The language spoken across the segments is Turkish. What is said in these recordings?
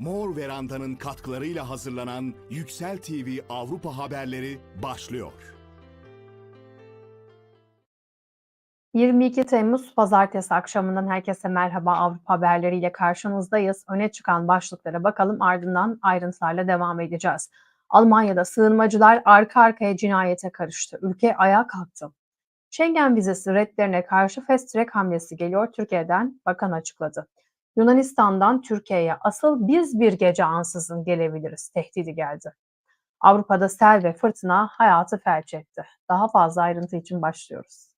Mor Veranda'nın katkılarıyla hazırlanan Yüksel TV Avrupa haberleri başlıyor. 22 Temmuz Pazartesi akşamından herkese merhaba Avrupa haberleriyle karşınızdayız. Öne çıkan başlıklara bakalım ardından ayrıntılarla devam edeceğiz. Almanya'da sığınmacılar arka arkaya cinayete karıştı. Ülke ayağa kalktı. Schengen vizesi redlerine karşı fast track hamlesi geliyor Türkiye'den bakan açıkladı. Yunanistan'dan Türkiye'ye asıl biz bir gece ansızın gelebiliriz tehdidi geldi. Avrupa'da sel ve fırtına hayatı felç etti. Daha fazla ayrıntı için başlıyoruz.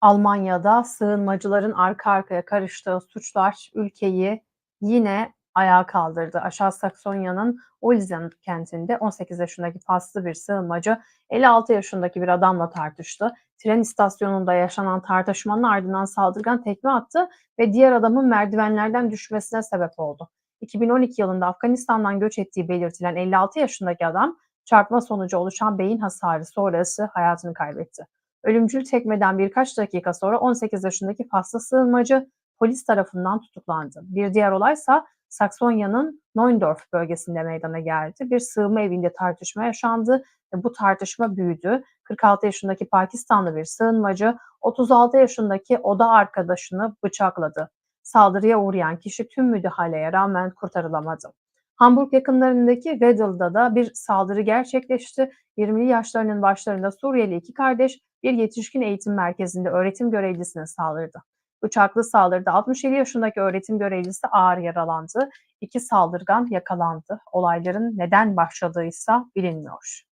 Almanya'da sığınmacıların arka arkaya karıştığı suçlar ülkeyi yine ayağa kaldırdı. Aşağı Saksonya'nın Olsen kentinde 18 yaşındaki faslı bir sığınmacı 56 yaşındaki bir adamla tartıştı. Tren istasyonunda yaşanan tartışmanın ardından saldırgan tekme attı ve diğer adamın merdivenlerden düşmesine sebep oldu. 2012 yılında Afganistan'dan göç ettiği belirtilen 56 yaşındaki adam çarpma sonucu oluşan beyin hasarı sonrası hayatını kaybetti. Ölümcül tekmeden birkaç dakika sonra 18 yaşındaki faslı sığınmacı polis tarafından tutuklandı. Bir diğer olaysa Saksonya'nın Neundorf bölgesinde meydana geldi. Bir sığınma evinde tartışma yaşandı ve bu tartışma büyüdü. 46 yaşındaki Pakistanlı bir sığınmacı 36 yaşındaki oda arkadaşını bıçakladı. Saldırıya uğrayan kişi tüm müdahaleye rağmen kurtarılamadı. Hamburg yakınlarındaki Weddell'da da bir saldırı gerçekleşti. 20'li yaşlarının başlarında Suriyeli iki kardeş bir yetişkin eğitim merkezinde öğretim görevlisine saldırdı. Bıçaklı saldırıda 67 yaşındaki öğretim görevlisi ağır yaralandı. İki saldırgan yakalandı. Olayların neden başladığıysa bilinmiyor.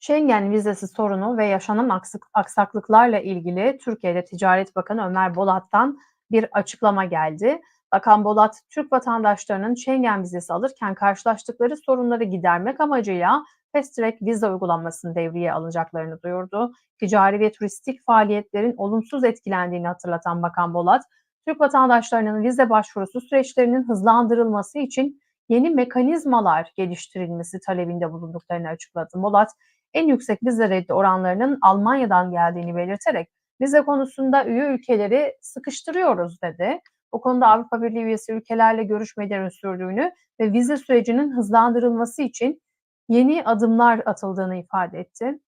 Schengen vizesi sorunu ve yaşanan aksaklıklarla ilgili Türkiye'de Ticaret Bakanı Ömer Bolat'tan bir açıklama geldi. Bakan Bolat, Türk vatandaşlarının Schengen vizesi alırken karşılaştıkları sorunları gidermek amacıyla Fast Track vize uygulamasını devreye alacaklarını duyurdu. Ticari ve turistik faaliyetlerin olumsuz etkilendiğini hatırlatan Bakan Bolat, Türk vatandaşlarının vize başvurusu süreçlerinin hızlandırılması için yeni mekanizmalar geliştirilmesi talebinde bulunduklarını açıkladı. Bolat, en yüksek vize reddi oranlarının Almanya'dan geldiğini belirterek vize konusunda üye ülkeleri sıkıştırıyoruz dedi. Bu konuda Avrupa Birliği üyesi ülkelerle görüşmelerin sürdüğünü ve vize sürecinin hızlandırılması için yeni adımlar atıldığını ifade etti.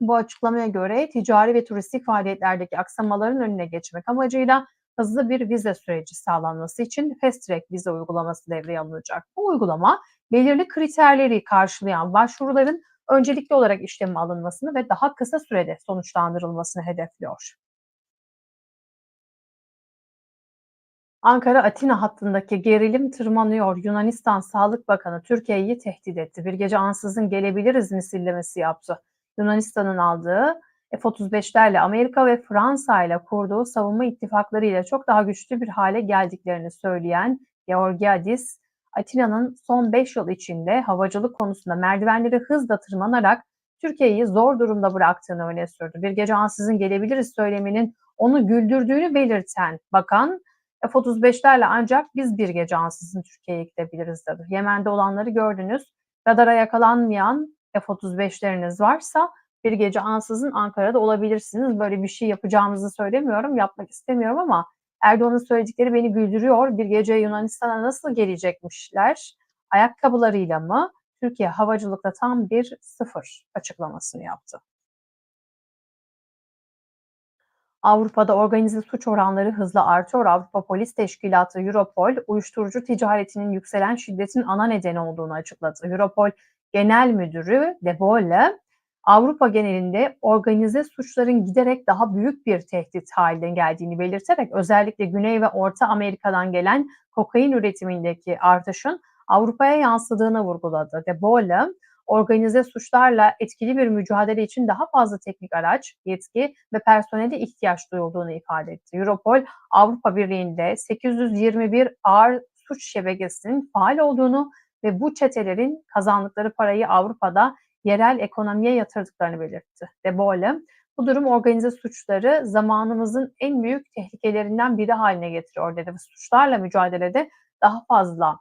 Bu açıklamaya göre ticari ve turistik faaliyetlerdeki aksamaların önüne geçmek amacıyla hızlı bir vize süreci sağlanması için Fast Track vize uygulaması devreye alınacak. Bu uygulama belirli kriterleri karşılayan başvuruların öncelikli olarak işleme alınmasını ve daha kısa sürede sonuçlandırılmasını hedefliyor. Ankara-Atina hattındaki gerilim tırmanıyor. Yunanistan Sağlık Bakanı Türkiye'yi tehdit etti. Bir gece ansızın gelebiliriz misillemesi yaptı. Yunanistan'ın aldığı F-35'lerle Amerika ve Fransa ile kurduğu savunma ittifaklarıyla çok daha güçlü bir hale geldiklerini söyleyen Georgiadis, Atina'nın son 5 yıl içinde havacılık konusunda merdivenleri hızla tırmanarak Türkiye'yi zor durumda bıraktığını öne sürdü. Bir gece ansızın gelebiliriz söyleminin onu güldürdüğünü belirten bakan, F-35'lerle ancak biz bir gece ansızın Türkiye'ye gidebiliriz dedi. Yemen'de olanları gördünüz. Radara yakalanmayan F-35'leriniz varsa bir gece ansızın Ankara'da olabilirsiniz. Böyle bir şey yapacağımızı söylemiyorum, yapmak istemiyorum ama Erdoğan'ın söyledikleri beni güldürüyor. Bir gece Yunanistan'a nasıl gelecekmişler? Ayakkabılarıyla mı? Türkiye havacılıkta tam bir sıfır açıklamasını yaptı. Avrupa'da organize suç oranları hızla artıyor. Avrupa Polis Teşkilatı Europol, uyuşturucu ticaretinin yükselen şiddetin ana nedeni olduğunu açıkladı. Europol Genel Müdürü De Bolle, Avrupa genelinde organize suçların giderek daha büyük bir tehdit haline geldiğini belirterek özellikle Güney ve Orta Amerika'dan gelen kokain üretimindeki artışın Avrupa'ya yansıdığını vurguladı. De Bolle, organize suçlarla etkili bir mücadele için daha fazla teknik araç, yetki ve personele ihtiyaç duyulduğunu ifade etti. Europol, Avrupa Birliği'nde 821 ağır suç şebekesinin faal olduğunu ve bu çetelerin kazandıkları parayı Avrupa'da yerel ekonomiye yatırdıklarını belirtti. De Bolle, bu durum organize suçları zamanımızın en büyük tehlikelerinden biri haline getiriyor dedi suçlarla mücadelede daha fazla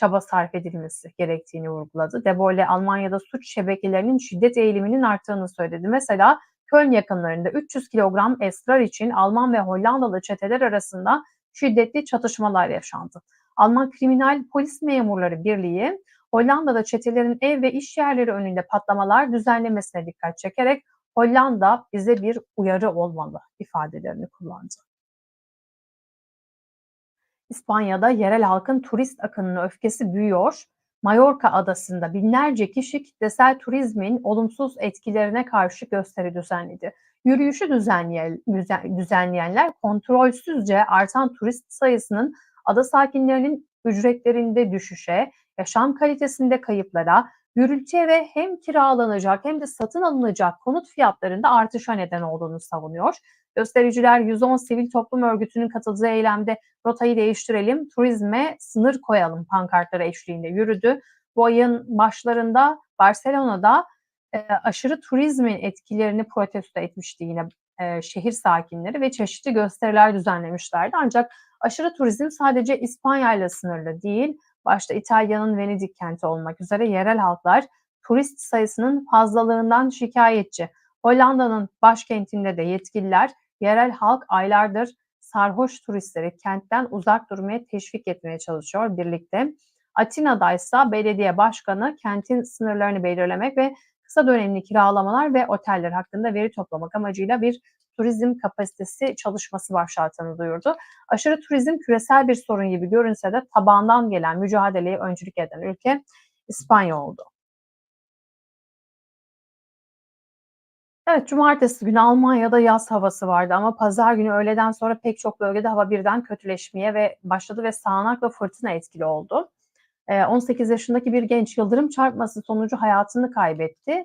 çaba sarf edilmesi gerektiğini vurguladı. De Bolle Almanya'da suç şebekelerinin şiddet eğiliminin arttığını söyledi. Mesela Köln yakınlarında 300 kilogram esrar için Alman ve Hollandalı çeteler arasında şiddetli çatışmalar yaşandı. Alman Kriminal Polis Memurları Birliği Hollanda'da çetelerin ev ve iş yerleri önünde patlamalar düzenlemesine dikkat çekerek Hollanda bize bir uyarı olmalı ifadelerini kullandı. İspanya'da yerel halkın turist akınına öfkesi büyüyor. Mallorca adasında binlerce kişi kitlesel turizmin olumsuz etkilerine karşı gösteri düzenledi. Yürüyüşü düzenleyen, düzenleyenler kontrolsüzce artan turist sayısının ada sakinlerinin ücretlerinde düşüşe, yaşam kalitesinde kayıplara, gürültüye ve hem kiralanacak hem de satın alınacak konut fiyatlarında artışa neden olduğunu savunuyor. Göstericiler 110 sivil toplum örgütünün katıldığı eylemde rotayı değiştirelim, turizme sınır koyalım pankartları eşliğinde yürüdü. Bu ayın başlarında Barcelona'da e, aşırı turizmin etkilerini protesto etmişti yine e, şehir sakinleri ve çeşitli gösteriler düzenlemişlerdi. Ancak aşırı turizm sadece İspanya ile sınırlı değil, başta İtalya'nın Venedik kenti olmak üzere yerel halklar turist sayısının fazlalığından şikayetçi. Hollanda'nın başkentinde de yetkililer yerel halk aylardır sarhoş turistleri kentten uzak durmaya teşvik etmeye çalışıyor birlikte. Atina'da ise belediye başkanı kentin sınırlarını belirlemek ve kısa dönemli kiralamalar ve oteller hakkında veri toplamak amacıyla bir turizm kapasitesi çalışması başlattığını duyurdu. Aşırı turizm küresel bir sorun gibi görünse de tabandan gelen mücadeleye öncülük eden ülke İspanya oldu. Evet, cumartesi günü Almanya'da yaz havası vardı ama pazar günü öğleden sonra pek çok bölgede hava birden kötüleşmeye ve başladı ve sağanak ve fırtına etkili oldu. 18 yaşındaki bir genç yıldırım çarpması sonucu hayatını kaybetti.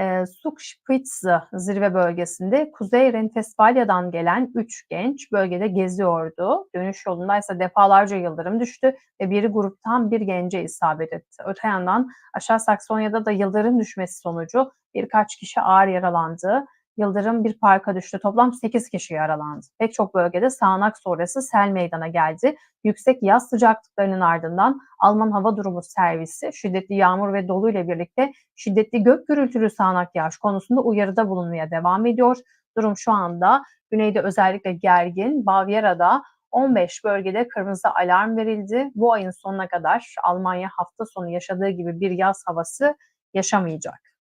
E, Zugspitze zirve bölgesinde Kuzey Renfespalya'dan gelen 3 genç bölgede geziyordu. Dönüş yolunda ise defalarca yıldırım düştü ve biri gruptan bir gence isabet etti. Öte yandan aşağı Saksonya'da da yıldırım düşmesi sonucu birkaç kişi ağır yaralandı. Yıldırım bir parka düştü. Toplam 8 kişi yaralandı. Pek çok bölgede sağanak sonrası sel meydana geldi. Yüksek yaz sıcaklıklarının ardından Alman Hava Durumu Servisi şiddetli yağmur ve dolu ile birlikte şiddetli gök gürültülü sağanak yağış konusunda uyarıda bulunmaya devam ediyor. Durum şu anda güneyde özellikle gergin. Bavyera'da 15 bölgede kırmızı alarm verildi. Bu ayın sonuna kadar Almanya hafta sonu yaşadığı gibi bir yaz havası yaşamayacak.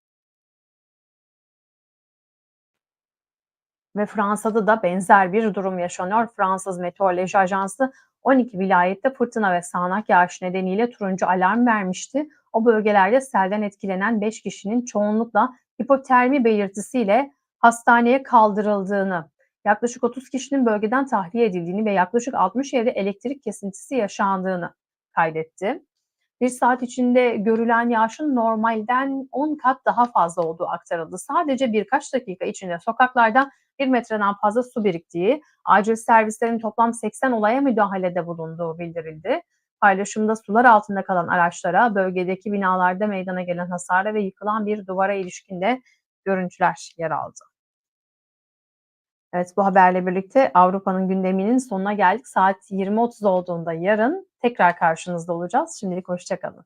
Ve Fransa'da da benzer bir durum yaşanıyor. Fransız Meteoroloji Ajansı 12 vilayette fırtına ve sağanak yağış nedeniyle turuncu alarm vermişti. O bölgelerde selden etkilenen 5 kişinin çoğunlukla hipotermi belirtisiyle hastaneye kaldırıldığını, yaklaşık 30 kişinin bölgeden tahliye edildiğini ve yaklaşık 60 evde elektrik kesintisi yaşandığını kaydetti. Bir saat içinde görülen yağışın normalden 10 kat daha fazla olduğu aktarıldı. Sadece birkaç dakika içinde sokaklarda 1 metreden fazla su biriktiği, acil servislerin toplam 80 olaya müdahalede bulunduğu bildirildi. Paylaşımda sular altında kalan araçlara, bölgedeki binalarda meydana gelen hasara ve yıkılan bir duvara ilişkinde görüntüler yer aldı. Evet bu haberle birlikte Avrupa'nın gündeminin sonuna geldik. Saat 20.30 olduğunda yarın tekrar karşınızda olacağız. Şimdilik hoşçakalın.